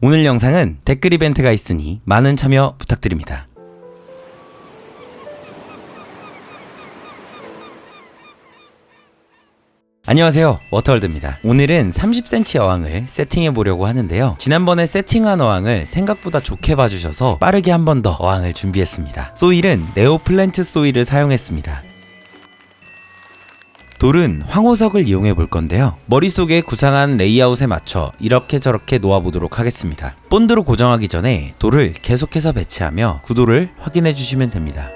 오늘 영상은 댓글 이벤트가 있으니 많은 참여 부탁드립니다. 안녕하세요. 워터월드입니다. 오늘은 30cm 어항을 세팅해 보려고 하는데요. 지난번에 세팅한 어항을 생각보다 좋게 봐주셔서 빠르게 한 번 더 어항을 준비했습니다. 소일은 네오플랜트 소일을 사용했습니다 돌은 황호석을 이용해 볼 건데요. 머릿속에 구상한 레이아웃에 맞춰 이렇게 저렇게 놓아보도록 하겠습니다. 본드로 고정하기 전에 돌을 계속해서 배치하며 구도를 확인해 주시면 됩니다.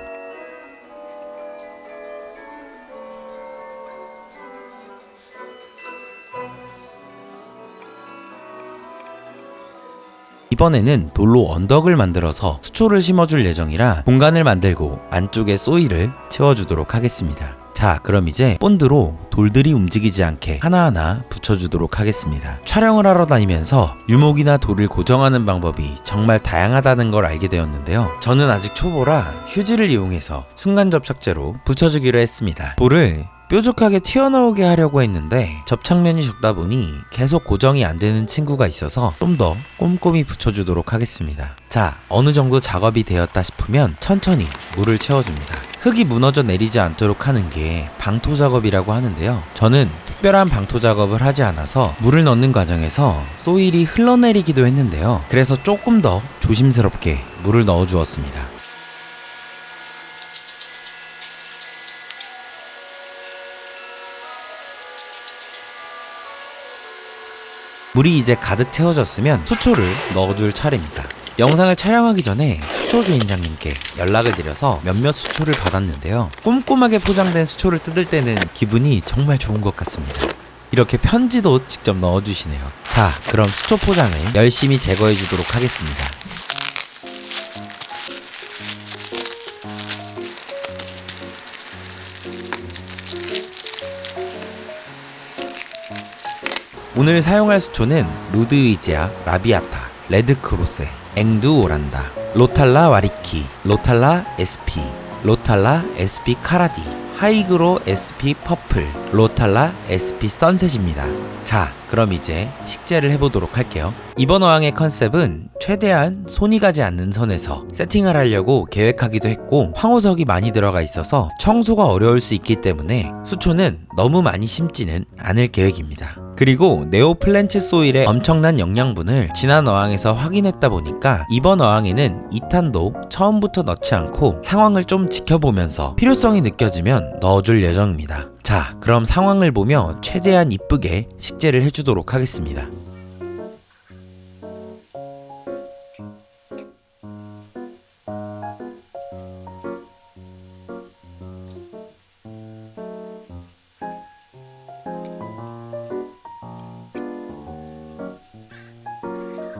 이번에는 돌로 언덕을 만들어서 수초를 심어줄 예정이라 공간을 만들고 안쪽에 소일을 채워주도록 하겠습니다. 자, 그럼 이제 본드로 돌들이 움직이지 않게 하나하나 붙여주도록 하겠습니다. 촬영을 하러 다니면서 유목이나 돌을 고정하는 방법이 정말 다양하다는 걸 알게 되었는데요. 저는 아직 초보라 휴지를 이용해서 순간 접착제로 붙여주기로 했습니다. 볼을 뾰족하게 튀어나오게 하려고 했는데 접착면이 적다 보니 계속 고정이 안 되는 친구가 있어서 좀 더 꼼꼼히 붙여주도록 하겠습니다. 자, 어느 정도 작업이 되었다 싶으면 천천히 물을 채워줍니다. 흙이 무너져 내리지 않도록 하는 게 방토 작업이라고 하는데요. 저는 특별한 방토 작업을 하지 않아서 물을 넣는 과정에서 소일이 흘러내리기도 했는데요. 그래서 조금 더 조심스럽게 물을 넣어 주었습니다. 물이 이제 가득 채워졌으면 수초를 넣어줄 차례입니다. 영상을 촬영하기 전에 수초 주인장님께 연락을 드려서 몇몇 수초를 받았는데요. 꼼꼼하게 포장된 수초를 뜯을 때는 기분이 정말 좋은 것 같습니다. 이렇게 편지도 직접 넣어주시네요. 자, 그럼 수초 포장을 열심히 제거해 주도록 하겠습니다. 오늘 사용할 수초는 루드위지아 라비아타, 레드크로세, 앵두 오란다, 로탈라 와리키, 로탈라 SP, 로탈라 SP 카라디, 하이그로 SP 퍼플, 로탈라 SP 선셋입니다. 자, 그럼 이제 식재를 해보도록 할게요. 이번 어항의 컨셉은 최대한 손이 가지 않는 선에서 세팅을 하려고 계획하기도 했고 황호석이 많이 들어가 있어서 청소가 어려울 수 있기 때문에 수초는 너무 많이 심지는 않을 계획입니다. 그리고 네오플랜트 소일의 엄청난 영양분을 지난 어항에서 확인했다 보니까 이번 어항에는 2탄도 처음부터 넣지 않고 상황을 좀 지켜보면서 필요성이 느껴지면 넣어줄 예정입니다. 자, 그럼 상황을 보며 최대한 이쁘게 식재를 해주도록 하겠습니다.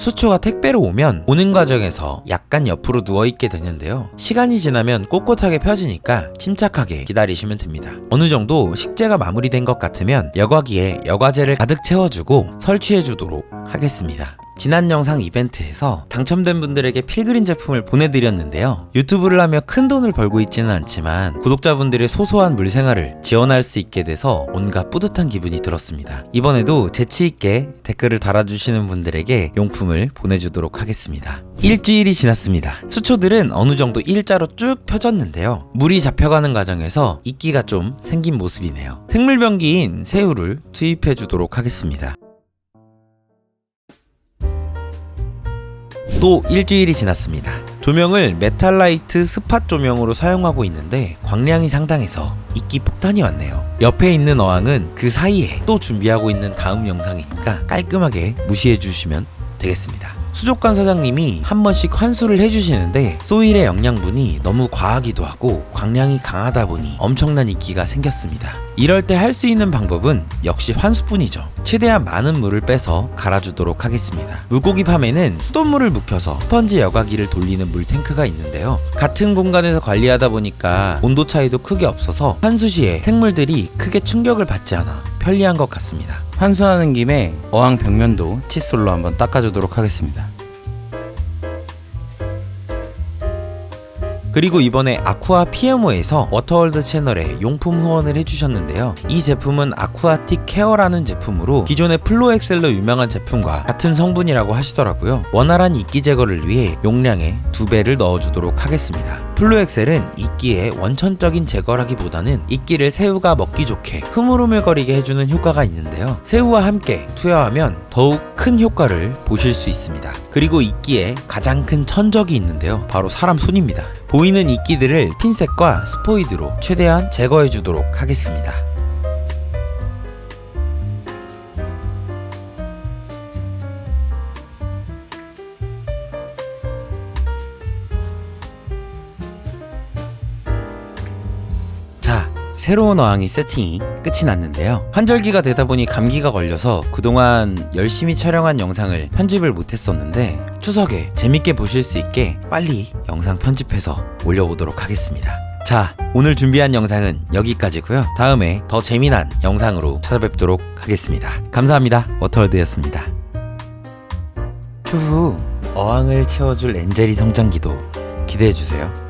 수초가 택배로 오면 오는 과정에서 약간 옆으로 누워있게 되는데요. 시간이 지나면 꼿꼿하게 펴지니까 침착하게 기다리시면 됩니다. 어느 정도 식재가 마무리된 것 같으면 여과기에 여과제를 가득 채워주고 설치해주도록 하겠습니다. 지난 영상 이벤트에서 당첨된 분들에게 필그린 제품을 보내드렸는데요. 유튜브를 하며 큰 돈을 벌고 있지는 않지만 구독자분들의 소소한 물생활을 지원할 수 있게 돼서 온갖 뿌듯한 기분이 들었습니다. 이번에도 재치있게 댓글을 달아주시는 분들에게 용품을 보내주도록 하겠습니다. 일주일이 지났습니다. 수초들은 어느 정도 일자로 쭉 펴졌는데요. 물이 잡혀가는 과정에서 이끼가 좀 생긴 모습이네요. 생물병기인 새우를 투입해 주도록 하겠습니다. 또 일주일이 지났습니다. 조명을 메탈라이트 스팟 조명으로 사용하고 있는데 광량이 상당해서 이끼 폭탄이 왔네요. 옆에 있는 어항은 그 사이에 또 준비하고 있는 다음 영상이니까 깔끔하게 무시해 주시면 되겠습니다. 수족관 사장님이 한 번씩 환수를 해주시는데 소일의 영양분이 너무 과하기도 하고 광량이 강하다 보니 엄청난 이끼가 생겼습니다. 이럴 때 할 수 있는 방법은 역시 환수뿐이죠. 최대한 많은 물을 빼서 갈아주도록 하겠습니다. 물고기 팜에는 수돗물을 묵혀서 스펀지 여과기를 돌리는 물 탱크가 있는데요. 같은 공간에서 관리하다 보니까 온도 차이도 크게 없어서 환수 시에 생물들이 크게 충격을 받지 않아 편리한 것 같습니다. 환수하는 김에 어항 벽면도 칫솔로 한번 닦아주도록 하겠습니다. 그리고 이번에 아쿠아 PMO에서 워터월드 채널에 용품 후원을 해주셨는데요. 이 제품은 아쿠아틱 케어라는 제품으로 기존의 플로엑셀로 유명한 제품과 같은 성분이라고 하시더라고요. 원활한 이끼 제거를 위해 용량의 두 배를 넣어주도록 하겠습니다. 플로엑셀은 이끼의 원천적인 제거라기보다는 이끼를 새우가 먹기 좋게 흐물흐물거리게 해주는 효과가 있는데요. 새우와 함께 투여하면 더욱 큰 효과를 보실 수 있습니다. 그리고 이끼에 가장 큰 천적이 있는데요. 바로 사람 손입니다. 보이는 이끼들을 핀셋과 스포이드로 최대한 제거해 주도록 하겠습니다. 새로운 어항이 세팅이 끝이 났는데요. 환절기가 되다 보니 감기가 걸려서 그동안 열심히 촬영한 영상을 편집을 못했었는데 추석에 재밌게 보실 수 있게 빨리 영상 편집해서 올려보도록 하겠습니다. 자, 오늘 준비한 영상은 여기까지고요. 다음에 더 재미난 영상으로 찾아뵙도록 하겠습니다. 감사합니다. 워터월드였습니다. 추후 어항을 채워줄 엔젤이 성장기도 기대해주세요.